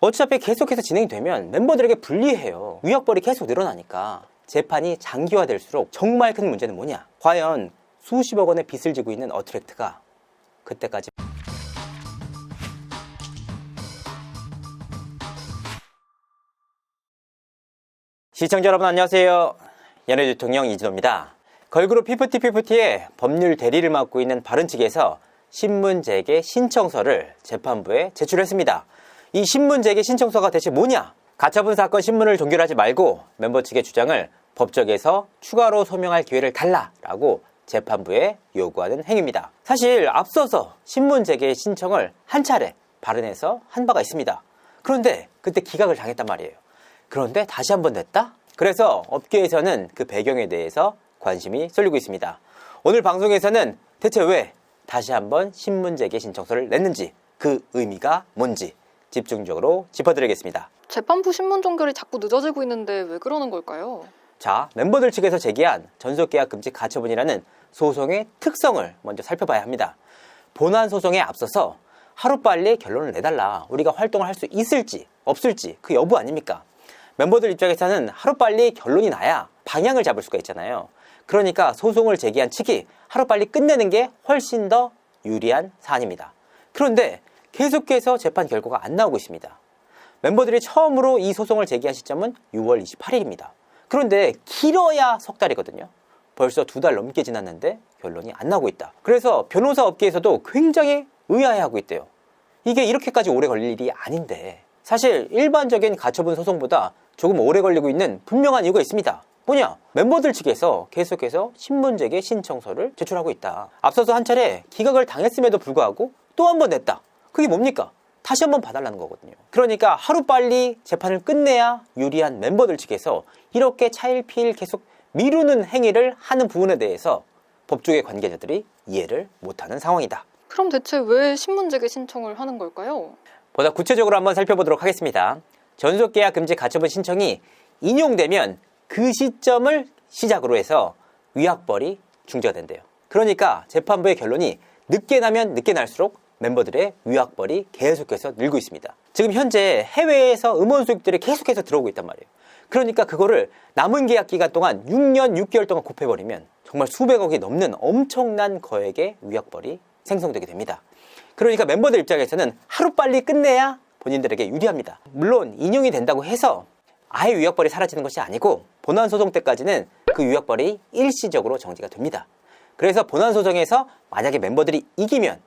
어차피 계속해서 진행이 되면 멤버들에게 불리해요. 위약벌이 계속 늘어나니까 재판이 장기화될수록 정말 큰 문제는 뭐냐? 과연 수십억 원의 빚을 지고 있는 어트랙트가 그때까지 시청자 여러분 안녕하세요. 연예 대통령 이진호입니다. 걸그룹 피프티피프티의 법률 대리를 맡고 있는 바른 측에서 신문재개 신청서를 재판부에 제출했습니다. 이 신문 재개 신청서가 대체 뭐냐? 가처분 사건 신문을 종결하지 말고 멤버 측의 주장을 법적에서 추가로 소명할 기회를 달라라고 재판부에 요구하는 행위입니다. 사실 앞서서 신문 재개 신청을 한 차례 발언해서 한 바가 있습니다. 그런데 그때 기각을 당했단 말이에요. 그런데 다시 한 번 냈다? 그래서 업계에서는 그 배경에 대해서 관심이 쏠리고 있습니다. 오늘 방송에서는 대체 왜 다시 한번 신문 재개 신청서를 냈는지 그 의미가 뭔지 집중적으로 짚어드리겠습니다. 재판부 신문 종결이 자꾸 늦어지고 있는데 왜 그러는 걸까요? 자, 멤버들 측에서 제기한 전속계약 금지 가처분이라는 소송의 특성을 먼저 살펴봐야 합니다. 본안 소송에 앞서서 하루빨리 결론을 내달라. 우리가 활동을 할 수 있을지 없을지 그 여부 아닙니까? 멤버들 입장에서는 하루빨리 결론이 나야 방향을 잡을 수가 있잖아요. 그러니까 소송을 제기한 측이 하루빨리 끝내는 게 훨씬 더 유리한 사안입니다. 그런데 계속해서 재판 결과가 안 나오고 있습니다. 멤버들이 처음으로 이 소송을 제기한 시점은 6월 28일입니다. 그런데 길어야 석 달이거든요. 벌써 두 달 넘게 지났는데 결론이 안 나오고 있다. 그래서 변호사 업계에서도 굉장히 의아해하고 있대요. 이게 이렇게까지 오래 걸릴 일이 아닌데 사실 일반적인 가처분 소송보다 조금 오래 걸리고 있는 분명한 이유가 있습니다. 뭐냐? 멤버들 측에서 계속해서 신문제개 신청서를 제출하고 있다. 앞서서 한 차례 기각을 당했음에도 불구하고 또 한 번 냈다. 그게 뭡니까? 다시 한번 봐달라는 거거든요. 그러니까 하루빨리 재판을 끝내야 유리한 멤버들 측에서 이렇게 차일피일 계속 미루는 행위를 하는 부분에 대해서 법조계 관계자들이 이해를 못하는 상황이다. 그럼 대체 왜 신문제개 신청을 하는 걸까요? 보다 구체적으로 한번 살펴보도록 하겠습니다. 전속계약 금지 가처분 신청이 인용되면 그 시점을 시작으로 해서 위약벌이 중지가 된대요. 그러니까 재판부의 결론이 늦게 나면 늦게 날수록 멤버들의 위약벌이 계속해서 늘고 있습니다. 지금 현재 해외에서 음원 수익들이 계속해서 들어오고 있단 말이에요. 그러니까 그거를 남은 계약 기간 동안 6년 6개월 동안 곱해버리면 정말 수백억이 넘는 엄청난 거액의 위약벌이 생성되게 됩니다. 그러니까 멤버들 입장에서는 하루빨리 끝내야 본인들에게 유리합니다. 물론 인용이 된다고 해서 아예 위약벌이 사라지는 것이 아니고 본안 소송 때까지는 그 위약벌이 일시적으로 정지가 됩니다. 그래서 본안 소송에서 만약에 멤버들이 이기면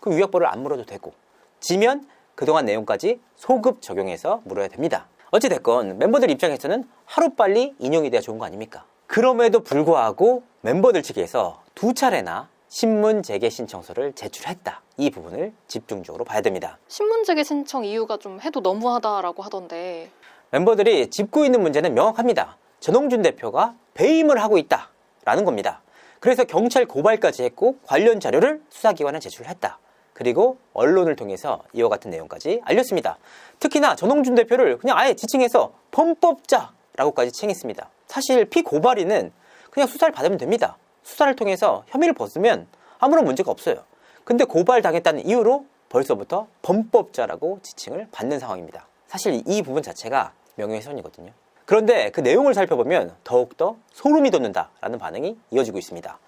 그 위약벌을 안 물어도 되고 지면 그동안 내용까지 소급 적용해서 물어야 됩니다. 어찌됐건 멤버들 입장에서는 하루빨리 인용이 돼야 좋은 거 아닙니까? 그럼에도 불구하고 멤버들 측에서 두 차례나 신문 재개 신청서를 제출했다. 이 부분을 집중적으로 봐야 됩니다. 신문제개 신청 이유가 좀 해도 너무하다라고 하던데 멤버들이 짚고 있는 문제는 명확합니다. 전홍준 대표가 배임을 하고 있다라는 겁니다. 그래서 경찰 고발까지 했고 관련 자료를 수사기관에 제출했다. 그리고 언론을 통해서 이와 같은 내용까지 알렸습니다. 특히나 전홍준 대표를 그냥 아예 지칭해서 범법자라고까지 칭했습니다. 사실 피고발인은 그냥 수사를 받으면 됩니다. 수사를 통해서 혐의를 벗으면 아무런 문제가 없어요. 근데 고발당했다는 이유로 벌써부터 범법자라고 지칭을 받는 상황입니다. 사실 이 부분 자체가 명예훼손이거든요. 그런데 그 내용을 살펴보면 더욱더 소름이 돋는다라는 반응이 이어지고 있습니다.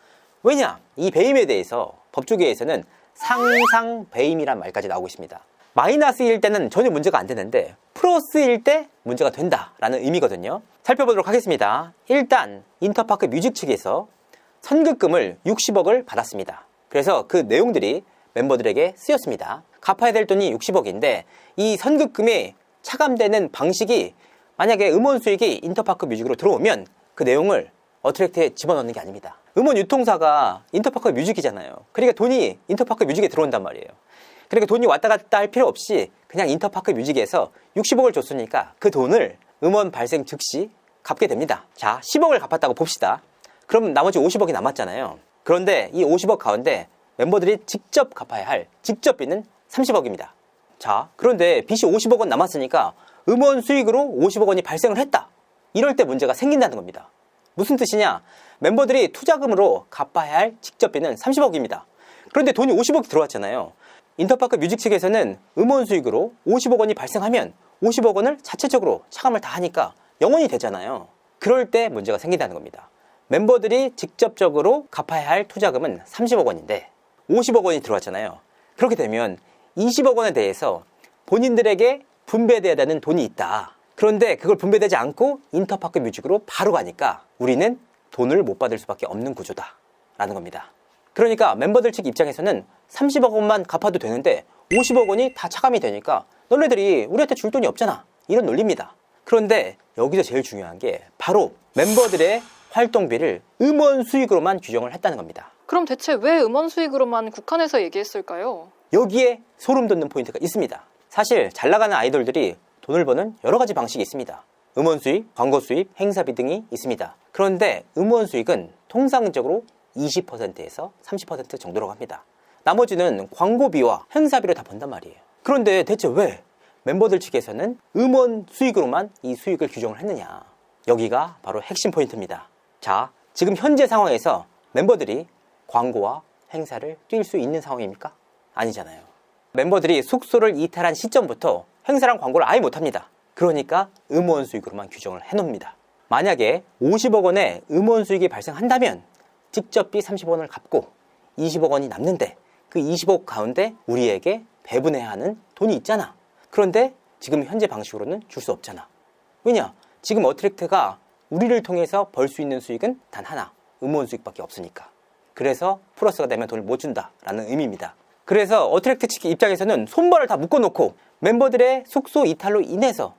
왜냐? 이 배임에 대해서 법조계에서는 상상 배임이란 말까지 나오고 있습니다. 마이너스일 때는 전혀 문제가 안 되는데 플러스일 때 문제가 된다라는 의미거든요. 살펴보도록 하겠습니다. 일단 인터파크 뮤직 측에서 선급금을 60억을 받았습니다. 그래서 그 내용들이 멤버들에게 쓰였습니다. 갚아야 될 돈이 60억인데 이 선급금이 차감되는 방식이 만약에 음원 수익이 인터파크 뮤직으로 들어오면 그 내용을 어트랙트에 집어넣는 게 아닙니다. 음원 유통사가 인터파크 뮤직이잖아요. 그러니까 돈이 인터파크 뮤직에 들어온단 말이에요. 그러니까 돈이 왔다 갔다 할 필요 없이 그냥 인터파크 뮤직에서 60억을 줬으니까 그 돈을 음원 발생 즉시 갚게 됩니다. 자, 10억을 갚았다고 봅시다. 그럼 나머지 50억이 남았잖아요. 그런데 이 50억 가운데 멤버들이 직접 갚아야 할 직접비는 30억입니다. 자, 그런데 빚이 50억 원 남았으니까 음원 수익으로 50억 원이 발생을 했다. 이럴 때 문제가 생긴다는 겁니다. 무슨 뜻이냐? 멤버들이 투자금으로 갚아야 할 직접비는 30억입니다. 그런데 돈이 50억이 들어왔잖아요. 인터파크 뮤직 측에서는 음원 수익으로 50억 원이 발생하면 50억 원을 자체적으로 차감을 다 하니까 영원이 되잖아요. 그럴 때 문제가 생긴다는 겁니다. 멤버들이 직접적으로 갚아야 할 투자금은 30억 원인데 50억 원이 들어왔잖아요. 그렇게 되면 20억 원에 대해서 본인들에게 분배돼야 되는 돈이 있다. 그런데 그걸 분배되지 않고 인터파크 뮤직으로 바로 가니까 우리는 돈을 못 받을 수밖에 없는 구조다. 라는 겁니다. 그러니까 멤버들 측 입장에서는 30억 원만 갚아도 되는데 50억 원이 다 차감이 되니까 너네들이 우리한테 줄 돈이 없잖아. 이런 논리입니다. 그런데 여기서 제일 중요한 게 바로 멤버들의 활동비를 음원 수익으로만 규정을 했다는 겁니다. 그럼 대체 왜 음원 수익으로만 국한해서 얘기했을까요? 여기에 소름 돋는 포인트가 있습니다. 사실 잘 나가는 아이돌들이 돈을 버는 여러 가지 방식이 있습니다. 음원 수익, 광고 수입, 행사비 등이 있습니다. 그런데 음원 수익은 통상적으로 20%에서 30% 정도라고 합니다. 나머지는 광고비와 행사비로 다 번단 말이에요. 그런데 대체 왜 멤버들 측에서는 음원 수익으로만 이 수익을 규정을 했느냐? 여기가 바로 핵심 포인트입니다. 자, 지금 현재 상황에서 멤버들이 광고와 행사를 뛸 수 있는 상황입니까? 아니잖아요. 멤버들이 숙소를 이탈한 시점부터 행사랑 광고를 아예 못합니다. 그러니까 음원 수익으로만 규정을 해놓습니다. 만약에 50억 원의 음원 수익이 발생한다면 직접비 30억 원을 갚고 20억 원이 남는데 그 20억 가운데 우리에게 배분해야 하는 돈이 있잖아. 그런데 지금 현재 방식으로는 줄 수 없잖아. 왜냐? 지금 어트랙트가 우리를 통해서 벌 수 있는 수익은 단 하나, 음원 수익밖에 없으니까. 그래서 플러스가 되면 돈을 못 준다라는 의미입니다. 그래서 어트랙트 측 입장에서는 손발을 다 묶어놓고 멤버들의 숙소 이탈로 인해서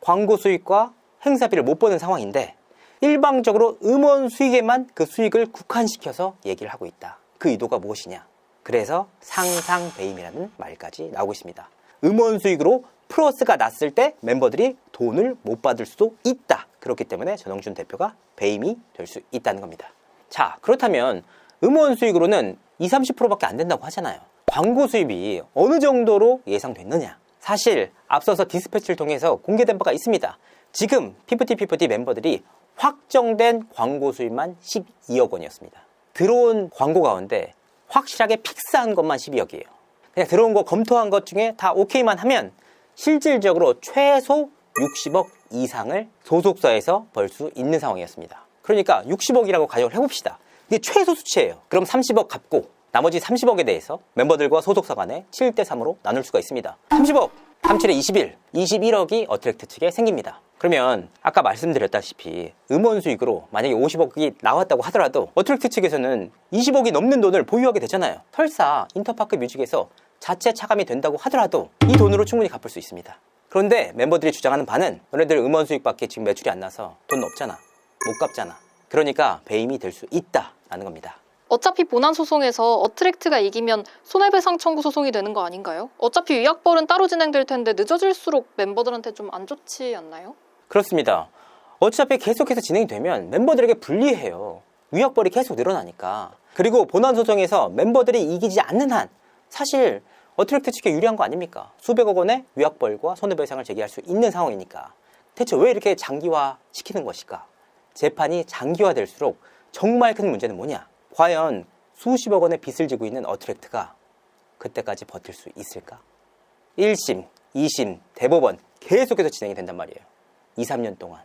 광고 수익과 행사비를 못 버는 상황인데 일방적으로 음원 수익에만 그 수익을 국한시켜서 얘기를 하고 있다. 그 의도가 무엇이냐? 그래서 상상 배임이라는 말까지 나오고 있습니다. 음원 수익으로 플러스가 났을 때 멤버들이 돈을 못 받을 수도 있다. 그렇기 때문에 전영준 대표가 배임이 될 수 있다는 겁니다. 자, 그렇다면 음원 수익으로는 20, 30%밖에 안 된다고 하잖아요. 광고 수입이 어느 정도로 예상됐느냐? 사실 앞서서 디스패치를 통해서 공개된 바가 있습니다. 지금 피프티 멤버들이 확정된 광고 수입만 12억 원이었습니다. 들어온 광고 가운데 확실하게 픽스한 것만 12억이에요. 그냥 들어온 거 검토한 것 중에 다 오케이만 하면 실질적으로 최소 60억 이상을 소속사에서 벌 수 있는 상황이었습니다. 그러니까 60억이라고 가정을 해봅시다. 이게 최소 수치예요. 그럼 30억 갚고 나머지 30억에 대해서 멤버들과 소속사 간에 7대 3으로 나눌 수가 있습니다. 30억, 37에 21, 21억이 어트랙트 측에 생깁니다. 그러면 아까 말씀드렸다시피 음원 수익으로 만약에 50억이 나왔다고 하더라도 어트랙트 측에서는 20억이 넘는 돈을 보유하게 되잖아요. 설사 인터파크 뮤직에서 자체 차감이 된다고 하더라도 이 돈으로 충분히 갚을 수 있습니다. 그런데 멤버들이 주장하는 바는 너네들 음원 수익밖에 지금 매출이 안 나서 돈 없잖아. 못 갚잖아. 그러니까 배임이 될 수 있다 라는 겁니다. 어차피 본안 소송에서 어트랙트가 이기면 손해배상 청구 소송이 되는 거 아닌가요? 어차피 위약벌은 따로 진행될 텐데 늦어질수록 멤버들한테 좀 안 좋지 않나요? 그렇습니다. 어차피 계속해서 진행이 되면 멤버들에게 불리해요. 위약벌이 계속 늘어나니까. 그리고 본안 소송에서 멤버들이 이기지 않는 한 사실 어트랙트 측에 유리한 거 아닙니까? 수백억 원의 위약벌과 손해배상을 제기할 수 있는 상황이니까. 대체 왜 이렇게 장기화 시키는 것일까? 재판이 장기화될수록 정말 큰 문제는 뭐냐? 과연 수십억 원의 빚을 지고 있는 어트랙트가 그때까지 버틸 수 있을까? 1심, 2심, 대법원 계속해서 진행이 된단 말이에요. 2, 3년 동안.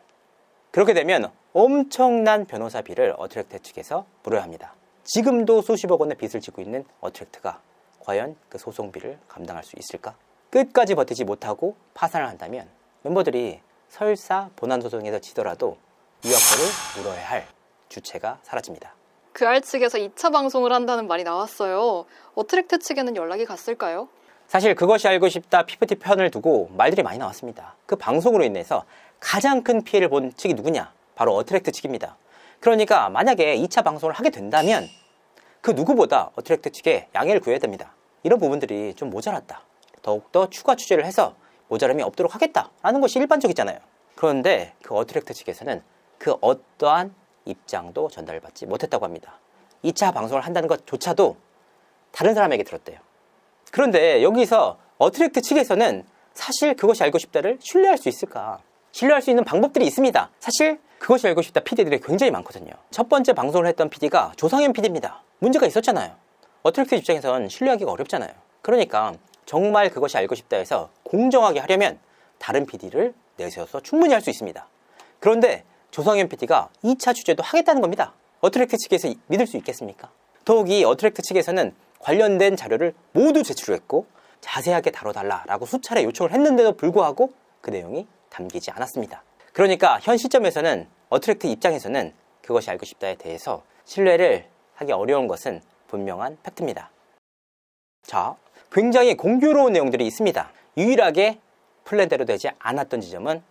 그렇게 되면 엄청난 변호사비를 어트랙트 측에서 물어야 합니다. 지금도 수십억 원의 빚을 지고 있는 어트랙트가 과연 그 소송비를 감당할 수 있을까? 끝까지 버티지 못하고 파산을 한다면 멤버들이 설사 본안 소송에서 지더라도 위약벌을 물어야 할 주체가 사라집니다. 그알 측에서 2차 방송을 한다는 말이 나왔어요. 어트랙트 측에는 연락이 갔을까요? 사실 그것이 알고 싶다 피프티 편을 두고 말들이 많이 나왔습니다. 그 방송으로 인해서 가장 큰 피해를 본 측이 누구냐? 바로 어트랙트 측입니다. 그러니까 만약에 2차 방송을 하게 된다면 그 누구보다 어트랙트 측에 양해를 구해야 됩니다. 이런 부분들이 좀 모자랐다. 더욱더 추가 취재를 해서 모자람이 없도록 하겠다라는 것이 일반적이잖아요. 그런데 그 어트랙트 측에서는 그 어떠한 입장도 전달받지 못했다고 합니다. 2차 방송을 한다는 것조차도 다른 사람에게 들었대요. 그런데 여기서 어트랙트 측에서는 사실 그것이 알고 싶다를 신뢰할 수 있을까? 신뢰할 수 있는 방법들이 있습니다. 사실 그것이 알고 싶다 PD들이 굉장히 많거든요. 첫 번째 방송을 했던 PD가 조상현 PD입니다. 문제가 있었잖아요. 어트랙트 입장에선 신뢰하기가 어렵잖아요. 그러니까 정말 그것이 알고 싶다 해서 공정하게 하려면 다른 PD를 내세워서 충분히 할 수 있습니다. 그런데 조성현 PD가 2차 취재도 하겠다는 겁니다. 어트랙트 측에서 믿을 수 있겠습니까? 더욱이 어트랙트 측에서는 관련된 자료를 모두 제출했고 자세하게 다뤄달라라고 수차례 요청을 했는데도 불구하고 그 내용이 담기지 않았습니다. 그러니까 현 시점에서는 어트랙트 입장에서는 그것이 알고 싶다에 대해서 신뢰를 하기 어려운 것은 분명한 팩트입니다. 자, 굉장히 공교로운 내용들이 있습니다. 유일하게 플랜대로 되지 않았던 지점은